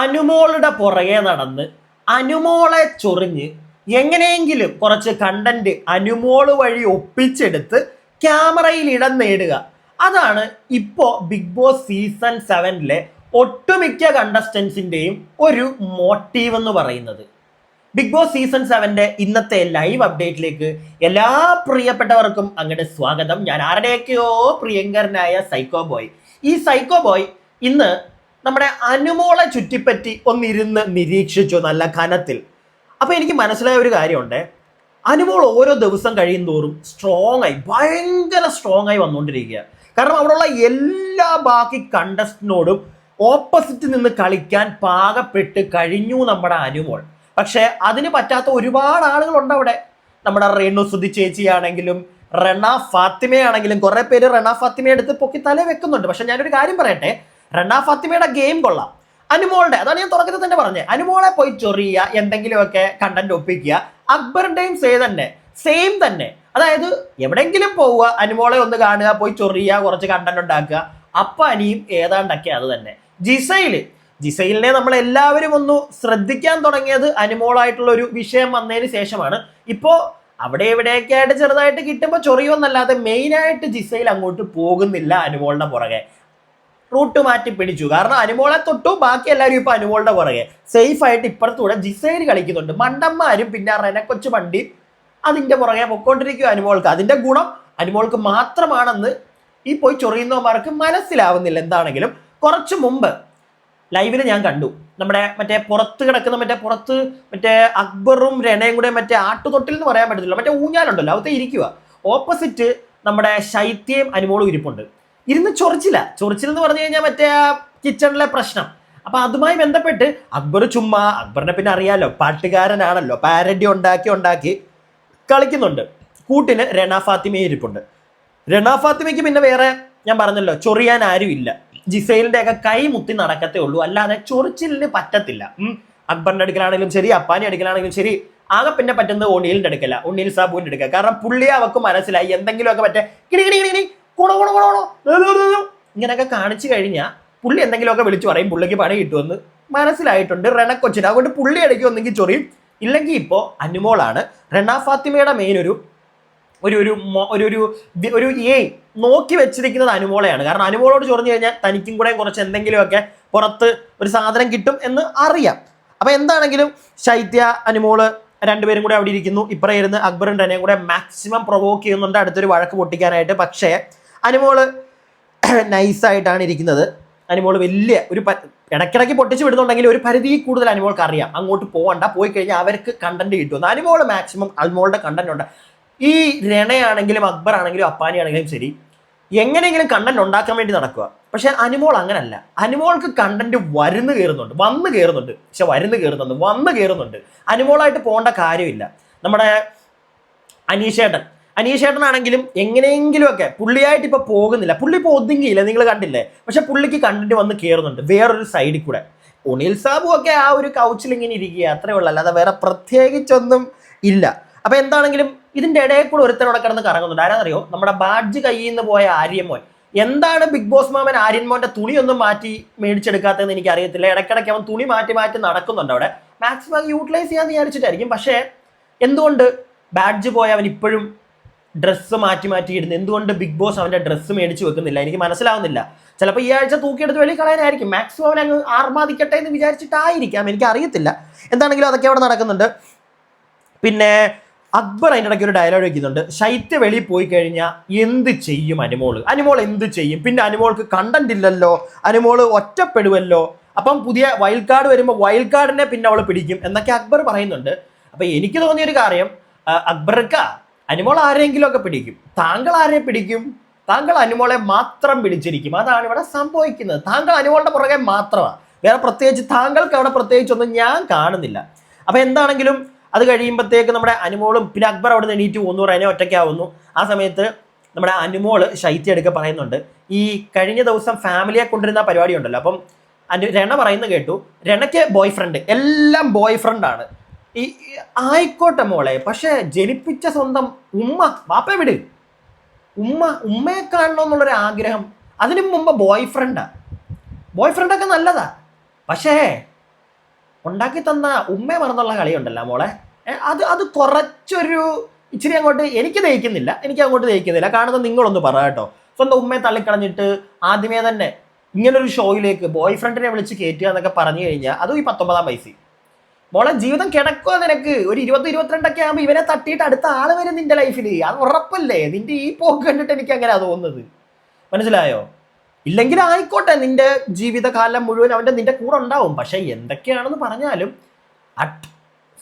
അനുമോളുടെ പുറകെ നടന്ന് അനുമോളെ ചൊറിഞ്ഞ് എങ്ങനെയെങ്കിലും കുറച്ച് കണ്ടന്റ് അനുമോൾ വഴി ഒപ്പിച്ചെടുത്ത് ക്യാമറയിൽ ഇടം നേടുക. അതാണ് ഇപ്പോ ബിഗ് ബോസ് സീസൺ സെവനിലെ ഒട്ടുമിക്ക കണ്ടസ്റ്റൻസിന്റെയും ഒരു മോട്ടീവ് എന്ന് പറയുന്നത്. ബിഗ് ബോസ് സീസൺ സെവന്റെ ഇന്നത്തെ ലൈവ് അപ്ഡേറ്റിലേക്ക് എല്ലാ പ്രിയപ്പെട്ടവർക്കും അങ്ങോട്ട് സ്വാഗതം. ഞാൻ ആരുടെയൊക്കെയോ പ്രിയങ്കരനായ സൈക്കോ ബോയ് ഈ സൈക്കോ ബോയ് ഇന്ന് നമ്മുടെ അനുമോളെ ചുറ്റിപ്പറ്റി ഒന്നിരുന്ന് നിരീക്ഷിച്ചു നല്ല കനത്തിൽ. അപ്പൊ എനിക്ക് മനസ്സിലായ ഒരു കാര്യമുണ്ട്. അനുമോൾ ഓരോ ദിവസം കഴിയും തോറും സ്ട്രോങ് ആയി ഭയങ്കര സ്ട്രോങ് ആയി വന്നുകൊണ്ടിരിക്കുക. കാരണം അവിടെയുള്ള എല്ലാ ബാക്കി കണ്ടസ്റ്റിനോടും ഓപ്പോസിറ്റ് നിന്ന് കളിക്കാൻ പാകപ്പെട്ട് കഴിഞ്ഞു നമ്മുടെ അനുമോൾ. പക്ഷേ അതിന് പറ്റാത്ത ഒരുപാട് ആളുകളുണ്ട് അവിടെ. നമ്മുടെ റേണു സുധി ചേച്ചിയാണെങ്കിലും റണ ഫാത്തിമയാണെങ്കിലും കുറെ പേര് റണ ഫാത്തിമയെടുത്ത് പൊക്കി തല വെക്കുന്നുണ്ട് പക്ഷെ ഞാനൊരു കാര്യം പറയട്ടെ റണ ഫാത്തിമയുടെ ഗെയിം കൊള്ളാം. അനുമോളുടെ അതാണ് ഞാൻ തുടക്കത്തിൽ തന്നെ പറഞ്ഞത്. അനുമോളെ പോയി ചൊറിയ എന്തെങ്കിലുമൊക്കെ കണ്ടന്റ് ഒപ്പിക്കുക അക്ബറിന്റെയും സേ തന്നെ സെയിം തന്നെ. അതായത് എവിടെയെങ്കിലും പോവുക അനുമോളെ ഒന്ന് കാണുക പോയി ചൊറിയുക കുറച്ച് കണ്ടന്റ് ഉണ്ടാക്കുക. അപ്പ അനിയും ഏതാണ്ടൊക്കെ അത് തന്നെ. ജിസയിൽ ജിസയിലിനെ നമ്മൾ എല്ലാവരും ഒന്ന് ശ്രദ്ധിക്കാൻ തുടങ്ങിയത് അനുമോളായിട്ടുള്ള ഒരു വിഷയം വന്നതിന് ശേഷമാണ്. ഇപ്പോ അവിടെ എവിടെയൊക്കെ ആയിട്ട് ചെറുതായിട്ട് കിട്ടുമ്പോൾ ചൊറിയുമെന്നല്ലാതെ മെയിനായിട്ട് ജിസയിൽ അങ്ങോട്ട് പോകുന്നില്ല അനുമോളിന്റെ പുറകെ. റൂട്ട് മാറ്റി പിടിച്ചു. കാരണം അനുമോളെ തൊട്ടു ബാക്കി എല്ലാവരും ഇപ്പൊ അനുമോളുടെ പുറകെ. സേഫ് ആയിട്ട് ഇപ്പുറത്തൂടെ ജിസൈൽ കളിക്കുന്നുണ്ട്. മണ്ടന്മാരും പിന്നെ റെനക്കൊച്ചു വണ്ടി അതിന്റെ പുറകെ പൊക്കോണ്ടിരിക്കും അനുമോൾക്ക്. അതിന്റെ ഗുണം അനുമോൾക്ക് മാത്രമാണെന്ന് ഈ പോയി ചൊറിയുന്നവന്മാർക്ക് മനസ്സിലാവുന്നില്ല എന്താണെങ്കിലും. കുറച്ചു മുമ്പ് ലൈവിൽ ഞാൻ കണ്ടു. നമ്മുടെ മറ്റേ പുറത്ത് കിടക്കുന്ന മറ്റേ പുറത്ത് മറ്റേ അക്ബറും രണയും കൂടെ മറ്റേ ആട്ടുതൊട്ടിൽ എന്ന് പറയാൻ പറ്റത്തില്ല. മറ്റേ ഊഞ്ഞാലുണ്ടല്ലോ അവത്തെ ഇരിക്കുക ഓപ്പോസിറ്റ് നമ്മുടെ ശൈത്യം അനുമോളും ഇരിപ്പുണ്ട്. ഇരുന്ന് ചൊറിച്ചില്ല ചൊറിച്ചിൽ എന്ന് പറഞ്ഞു കഴിഞ്ഞാൽ മറ്റേ ആ കിച്ചണിലെ പ്രശ്നം. അപ്പൊ അതുമായി ബന്ധപ്പെട്ട് അക്ബർ ചുമ്മാ അക്ബറിനെ പിന്നെ അറിയാലോ പാട്ടുകാരനാണല്ലോ പാരഡി ഉണ്ടാക്കി ഉണ്ടാക്കി കളിക്കുന്നുണ്ട്. കൂട്ടിന് രണ ഫാത്തിമയും ഇരിപ്പുണ്ട്. രണ ഫാത്തിമയ്ക്ക് പിന്നെ വേറെ ഞാൻ പറഞ്ഞല്ലോ ചൊറിയാൻ ആരും ഇല്ല. ജിസൈലിന്റെ ഒക്കെ കൈ മുത്തി നടക്കത്തേ ഉള്ളൂ. അല്ലാതെ ചൊറിച്ചിലിന് പറ്റത്തില്ല. അക്ബറിന്റെ അടുക്കലാണെങ്കിലും ശരി അപ്പാനി അടുക്കലാണെങ്കിലും ശരി ആകെ പിന്നെ പറ്റുന്നത് ഒണിയിലിന്റെ അടുക്കല ഒണിയിൽ സാബുവിന്റെ അടുക്കുക കാരണം പുള്ളിയെ അവക്ക് മനസ്സിലായി എന്തെങ്കിലുമൊക്കെ കിടി കിടി കിടി കിടി കുണോ കുണോ കുണോ. ഇങ്ങനെയൊക്കെ കാണിച്ചു കഴിഞ്ഞാൽ പുള്ളി എന്തെങ്കിലുമൊക്കെ വിളിച്ചു പറയും പുള്ളിക്ക് പണി കിട്ടുമെന്ന്. മനസ്സിലായിട്ടുണ്ട് റെണക്കൊച്ചിന് അതുകൊണ്ട് പുള്ളി ഇടയ്ക്ക് ഒന്നെങ്കിൽ ചൊറിയും. ഇല്ലെങ്കിൽ ഇപ്പോൾ അനുമോളാണ്. റെണ ഫാത്തിമയുടെ മെയിൻ ഒരു ഒരു ഒരു ഒരു ഒരു ഒരു ഏ നോക്കി വെച്ചിരിക്കുന്നത് അനുമോളയാണ്. കാരണം അനുമോളോട് ചൊറിഞ്ഞു കഴിഞ്ഞാൽ തനിക്കും കൂടെ കുറച്ച് എന്തെങ്കിലുമൊക്കെ പുറത്ത് ഒരു സാധനം കിട്ടും എന്ന് അറിയാം. അപ്പോൾ എന്താണെങ്കിലും ശൈത്യ അനുമോൾ രണ്ടുപേരും കൂടെ അവിടെ ഇരിക്കുന്നു. ഇപ്പറേ ഇരുന്ന് അക്ബറും റെനയും കൂടെ മാക്സിമം പ്രൊവോക്ക് ചെയ്യുന്നുണ്ട്. അടുത്തൊരു വഴക്ക് പൊട്ടിക്കാനായിട്ട്. പക്ഷേ അനുമോൾ നൈസായിട്ടാണ് ഇരിക്കുന്നത്. അനുമോൾ വലിയ ഒരു ഇടയ്ക്കിടയ്ക്ക് പൊട്ടിച്ച് വിടുന്നുണ്ടെങ്കിൽ ഒരു പരിധി കൂടുതൽ അനുമോൾക്ക് അറിയാം. അങ്ങോട്ട് പോകണ്ട പോയി കഴിഞ്ഞാൽ അവർക്ക് കണ്ടന്റ് കിട്ടും അനുമോൾ മാക്സിമം അനുമോളുടെ കണ്ടന്റ് ഉണ്ട്. ഈ രണയാണെങ്കിലും അക്ബർ ആണെങ്കിലും അപ്പാനി ആണെങ്കിലും ശരി എങ്ങനെയെങ്കിലും കണ്ടന്റ് ഉണ്ടാക്കാൻ വേണ്ടി നടക്കുക. പക്ഷെ അനുമോൾ അങ്ങനല്ല. അനുമോൾക്ക് കണ്ടന്റ് വരുന്നു കയറുന്നുണ്ട് വന്ന് കയറുന്നുണ്ട്. പക്ഷെ വരുന്നു കയറുന്നുണ്ട് വന്ന് കയറുന്നുണ്ട്. അനുമോളായിട്ട് പോകേണ്ട കാര്യമില്ല. നമ്മുടെ അനീഷേട്ടൻ അനീഷേട്ടനാണെങ്കിലും എങ്ങനെയെങ്കിലും ഒക്കെ പുള്ളിയായിട്ട് ഇപ്പൊ പോകുന്നില്ല. പുള്ളി ഇപ്പൊ ഒതുങ്ങിയില്ല? നിങ്ങൾ കണ്ടില്ലേ? പക്ഷെ പുള്ളിക്ക് കണ്ടന്റ് വന്ന് കയറുന്നുണ്ട് വേറൊരു സൈഡിൽ കൂടെ. ഉണിൽ സാബു ഒക്കെ ആ ഒരു കൗച്ചിൽ ഇങ്ങനെ ഇരിക്കുക അത്രേ ഉള്ളൂ. അല്ലാതെ വേറെ പ്രത്യേകിച്ചൊന്നും ഇല്ല. അപ്പൊ എന്താണെങ്കിലും ഇതിന്റെ ഇടയിൽ കൂടെ ഒരുത്തനോടെ കിടന്ന് കറങ്ങുന്നുണ്ട്. ആരാന്നറിയോ? നമ്മുടെ ബാഡ്ജ് കയ്യിൽ നിന്ന് പോയ ആര്യമോൻ എന്താണ് ബിഗ് ബോസ് മാമൻ ആര്യൻമോന്റെ തുണിയൊന്നും മാറ്റി മേടിച്ചെടുക്കാത്തതെന്ന് എനിക്ക് അറിയത്തില്ല ഇടയ്ക്കിടയ്ക്ക് അവൻ തുണി മാറ്റി മാറ്റി നടക്കുന്നുണ്ട് അവിടെ. മാക്സിമം യൂട്ടിലൈസ് ചെയ്യാൻ വിചാരിച്ചിട്ടായിരിക്കും. പക്ഷേ എന്തുകൊണ്ട് ബാഡ്ജ് പോയ അവൻ ഇപ്പോഴും ഡ്രസ്സ് മാറ്റി മാറ്റി ഇടുന്നത്. എന്തുകൊണ്ട് ബിഗ് ബോസ് അവന്റെ ഡ്രസ്സ് മേടിച്ച് വെക്കുന്നില്ല? എനിക്ക് മനസ്സിലാവുന്നില്ല. ചിലപ്പോൾ ഈ ആഴ്ച തൂക്കിയെടുത്ത് വെളി കളയാനായിരിക്കും. മാക്സിമം അവൻ അങ്ങ് ആർമാദിക്കട്ടെ എന്ന് വിചാരിച്ചിട്ടായിരിക്കാം. എനിക്ക് അറിയത്തില്ല എന്താണെങ്കിലും അതൊക്കെ അവിടെ നടക്കുന്നുണ്ട്. പിന്നെ അക്ബർ അതിന്റെ ഇടയ്ക്ക് ഒരു ഡയലോഗ് വയ്ക്കുന്നുണ്ട് ശൈത്യ വെളിയിൽ പോയി കഴിഞ്ഞാൽ എന്ത് ചെയ്യും അനുമോൾ അനുമോൾ എന്ത് ചെയ്യും? പിന്നെ അനുമോൾക്ക് കണ്ടന്റ് ഇല്ലല്ലോ. അനുമോൾ ഒറ്റപ്പെടുവല്ലോ. അപ്പം പുതിയ വൈൽഡ് കാർഡ് വരുമ്പോൾ വൈൽഡ് കാർഡിനെ പിന്നെ അവൾ പിടിക്കും എന്നൊക്കെ അക്ബർ പറയുന്നുണ്ട്. അപ്പം എനിക്ക് തോന്നിയൊരു കാര്യം അക്ബർക്ക അനുമോൾ ആരെങ്കിലും ഒക്കെ പിടിക്കും. താങ്കൾ ആരെ പിടിക്കും? താങ്കൾ അനുമോളെ മാത്രം പിടിച്ചിരിക്കും. അതാണ് ഇവിടെ സംഭവിക്കുന്നത്. താങ്കൾ അനുമോളുടെ പുറകെ മാത്രമാണ് വേറെ പ്രത്യേകിച്ച് താങ്കൾക്ക് അവിടെ പ്രത്യേകിച്ചൊന്നും ഞാൻ കാണുന്നില്ല. അപ്പൊ എന്താണെങ്കിലും അത് കഴിയുമ്പോഴത്തേക്ക് നമ്മുടെ അനുമോളും പിന്നെ അക്ബർ അവിടെ നിന്ന് പോകുന്നു. റെനെ ഒറ്റയ്ക്കാവുന്നു. ആ സമയത്ത് നമ്മുടെ അനുമോൾ ശൈത്യ എടുക്ക പറയുന്നുണ്ട്. ഈ കഴിഞ്ഞ ദിവസം ഫാമിലിയെ കൊണ്ടിരുന്ന പരിപാടി ഉണ്ടല്ലോ. അപ്പം അനു രണ പറയുന്നത് കേട്ടു. രണയ്ക്ക് ബോയ് ഫ്രണ്ട് എല്ലാം ബോയ് ഫ്രണ്ടാണ് ഈ ആയിക്കോട്ടെ മോളെ പക്ഷെ ജനിപ്പിച്ച സ്വന്തം ഉമ്മ വാപ്പ വിട്. ഉമ്മ ഉമ്മയെ കാണണമെന്നുള്ളൊരു ആഗ്രഹം. അതിനു മുമ്പ് ബോയ് ഫ്രണ്ടാ ബോയ് ഫ്രണ്ടൊക്കെ നല്ലതാ. പക്ഷേ ഉണ്ടാക്കി തന്ന ഉമ്മയെ മറന്നുള്ള കളിയുണ്ടല്ലോ മോളെ. അത് അത് കുറച്ചൊരു ഇച്ചിരി അങ്ങോട്ട് എനിക്ക് ദഹിക്കുന്നില്ല. എനിക്ക് അങ്ങോട്ട് ദഹിക്കുന്നില്ല. കാണുന്ന നിങ്ങളൊന്ന് പറ കേട്ടോ. സ്വന്തം ഉമ്മയെ തള്ളിക്കളഞ്ഞിട്ട് ആദ്യമേ തന്നെ ഇങ്ങനൊരു ഷോയിലേക്ക് ബോയ് ഫ്രണ്ടിനെ വിളിച്ച് കയറ്റുക എന്നൊക്കെ പറഞ്ഞു കഴിഞ്ഞാൽ അതും ഈ പത്തൊമ്പതാം വയസ്സിൽ. മോളെ ജീവിതം കിടക്കുക നിനക്ക്. ഒരു ഇരുപത് ഇരുപത്തിരണ്ടൊക്കെ ആകുമ്പോൾ ഇവനെ തട്ടിയിട്ട് അടുത്ത ആൾ വരും നിന്റെ ലൈഫിൽ അത് ഉറപ്പല്ലേ? നിന്റെ ഈ പോക്ക് കണ്ടിട്ട് എനിക്ക് അങ്ങനെ തോന്നുന്നത്. മനസ്സിലായോ? ഇല്ലെങ്കിൽ ആയിക്കോട്ടെ നിന്റെ ജീവിതകാലം മുഴുവൻ അവന്റെ നിന്റെ കൂടെ ഉണ്ടാവും. പക്ഷെ എന്തൊക്കെയാണെന്ന് പറഞ്ഞാലും അറ്റ്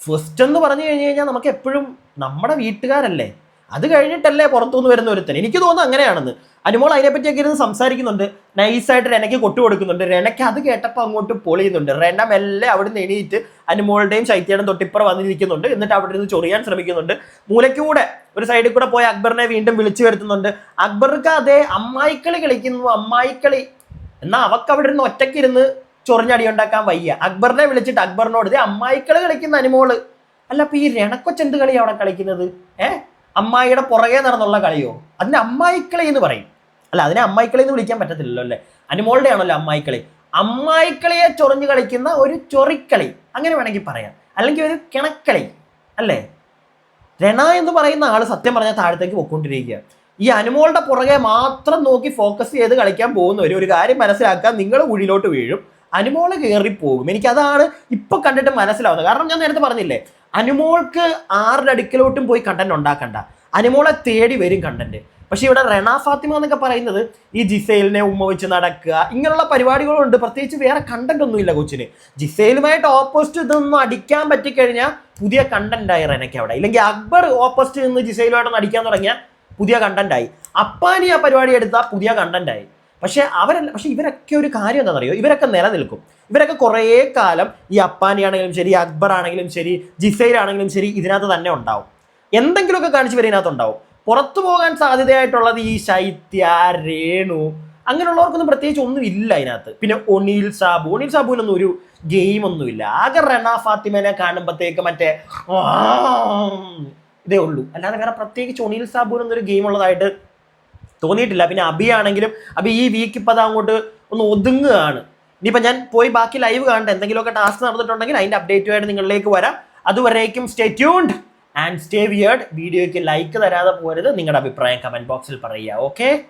ഫസ്റ്റ് എന്ന് പറഞ്ഞു കഴിഞ്ഞു കഴിഞ്ഞാൽ നമുക്ക് എപ്പോഴും നമ്മുടെ വീട്ടുകാരല്ലേ? അത് കഴിഞ്ഞിട്ടല്ലേ പുറത്തുനിന്ന് വരുന്ന ഒരുത്തൻ. എനിക്ക് തോന്നുന്നു അങ്ങനെയാണെന്ന്. അനുമോൾ അതിനെപ്പറ്റിയൊക്കെ ഇരുന്ന് സംസാരിക്കുന്നുണ്ട്. നൈസായിട്ട് രനയ്ക്ക് കൊട്ടു കൊടുക്കുന്നുണ്ട്. രനയ്ക്ക് അത് കേട്ടപ്പോൾ അങ്ങോട്ട് പൊളിയുന്നുണ്ട്. റെന മെല്ലെ അവിടെ നിന്ന് എണീറ്റ് അനുമോളുടെയും ശൈത്യയുടെയും തൊട്ടിപ്പുറം വന്നിരിക്കുന്നുണ്ട്. എന്നിട്ട് അവിടെ നിന്ന് ചൊറിയാൻ ശ്രമിക്കുന്നുണ്ട്. മൂലയ്ക്കൂടെ ഒരു സൈഡിൽ കൂടെ പോയി അക്ബറിനെ വീണ്ടും വിളിച്ചു വരുത്തുന്നുണ്ട്. അക്ബർക്ക് അതേ അമ്മായിക്കളി കളിക്കുന്നു. അമ്മായിക്കളി. എന്നാൽ അവക്ക് അവിടെ ഇരുന്ന് ഒറ്റയ്ക്കിരുന്ന് ചൊറിഞ്ഞടി ഉണ്ടാക്കാൻ വയ്യ. അക്ബറിനെ വിളിച്ചിട്ട് അക്ബറിനോട് ഇതേ അമ്മായിക്കളി കളിക്കുന്ന അനുമോൾ. അല്ല അപ്പൊ ഈ രണക്കൊച്ചെന്ത് കളി അവിടെ കളിക്കുന്നത്? ഏ? അമ്മായിയുടെ പുറകെ നടന്നുള്ള കളിയോ? അതിന് അമ്മായിക്കളി എന്ന് പറയും. അല്ല അതിനെ അമ്മായിക്കളി എന്ന് വിളിക്കാൻ പറ്റത്തില്ലല്ലോ അല്ലേ? അനുമോളുടെ ആണല്ലോ അമ്മായിക്കളി. അമ്മായിക്കളിയെ ചൊറിഞ്ഞു കളിക്കുന്ന ഒരു ചൊറിക്കളി. അങ്ങനെ വേണമെങ്കിൽ പറയാം. അല്ലെങ്കിൽ ഒരു കിണക്കളി. അല്ലേ? രണ എന്ന് പറയുന്ന ആൾ സത്യം പറഞ്ഞാൽ താഴത്തേക്ക് പൊക്കോണ്ടിരിക്കുക. ഈ അനുമോളുടെ പുറകെ മാത്രം നോക്കി ഫോക്കസ് ചെയ്ത് കളിക്കാൻ പോകുന്നവർ ഒരു കാര്യം മനസ്സിലാക്കാൻ നിങ്ങൾ ഉള്ളിലോട്ട് വീഴും. അനുമോൾ കയറിപ്പോകും എനിക്കതാണ് ഇപ്പൊ കണ്ടിട്ട് മനസ്സിലാവുന്നത്. കാരണം ഞാൻ നേരത്തെ പറഞ്ഞില്ലേ അനുമോൾക്ക് ആരുടെ അടുക്കലോട്ടും പോയി കണ്ടന്റ് ഉണ്ടാക്കണ്ട. അനുമോളെ തേടി വരും കണ്ടന്റ് പക്ഷെ ഇവിടെ റെണ ഫാത്തിമ എന്നൊക്കെ പറയുന്നത് ഈ ജിസൈലിനെ ഉമ്മ വെച്ച് നടക്കുക ഇങ്ങനെയുള്ള പരിപാടികളുണ്ട്. പ്രത്യേകിച്ച് വേറെ കണ്ടന്റ് ഒന്നുമില്ല കൊച്ചിന്. ജിസൈലുമായിട്ട് ഓപ്പോസിറ്റ് ഇതൊന്നും അടിക്കാൻ പറ്റിക്കഴിഞ്ഞാൽ പുതിയ കണ്ടന്റ് ആയി റെനയ്ക്ക് അവിടെ. ഇല്ലെങ്കിൽ അക്ബർ ഓപ്പോസിറ്റ് നിന്ന് ജിസൈലുമായിട്ടൊന്ന് അടിക്കാൻ തുടങ്ങിയാൽ പുതിയ കണ്ടന്റ് ആയി. അപ്പാനി ആ പരിപാടി എടുത്താൽ പുതിയ കണ്ടന്റ് ആയി. പക്ഷെ അവരല്ല പക്ഷെ ഇവരൊക്കെ ഒരു കാര്യം എന്താണെന്നറിയോ? ഇവരൊക്കെ നിലനിൽക്കും. ഇവരൊക്കെ കുറേ കാലം ഈ അപ്പാനി ആണെങ്കിലും ശരി അക്ബർ ആണെങ്കിലും ശരി ജിസൈൽ ആണെങ്കിലും ശരി ഇതിനകത്ത് തന്നെ ഉണ്ടാവും. എന്തെങ്കിലുമൊക്കെ കാണിച്ച് ഇവർ ഇതിനകത്ത് ഉണ്ടാവും. പുറത്തു പോകാൻ സാധ്യതയായിട്ടുള്ളത് ഈ ശൈത്യ രേണു അങ്ങനെയുള്ളവർക്കൊന്നും പ്രത്യേകിച്ച് ഒന്നും ഇല്ല അതിനകത്ത് പിന്നെ ഒനീൽ സാബു. ഒണീൽ സാബുവിനൊന്നും ഒരു ഗെയിം ഒന്നുമില്ല ആകെ റണ ഫാത്തിമേനെ കാണുമ്പോഴത്തേക്ക് മറ്റേ ഇതേ ഉള്ളൂ. അല്ലാതെ വേറെ പ്രത്യേകിച്ച് ഒനീൽ സാബുവിനൊന്നും ഒരു ഗെയിം ഉള്ളതായിട്ട് തോന്നിയിട്ടില്ല. പിന്നെ അബി ആണെങ്കിലും അബി ഈ വീക്ക് ഇപ്പം അങ്ങോട്ട് ഒന്ന് ഒതുങ്ങുകയാണ്. ഇനിയിപ്പോൾ ഞാൻ പോയി ബാക്കി ലൈവ് കാണട്ടെ. എന്തെങ്കിലുമൊക്കെ ടാസ്ക് നടന്നിട്ടുണ്ടെങ്കിൽ അതിന്റെ അപ്ഡേറ്റുമായിട്ട് നിങ്ങളിലേക്ക് വരാം. അതുവരേക്കും stay tuned and stay weird വീഡിയോയ്ക്ക് ലൈക്ക് തരാതെ പോരുത്. നിങ്ങളുടെ അഭിപ്രായം കമന്റ് ബോക്സിൽ പറയുക. ഓക്കെ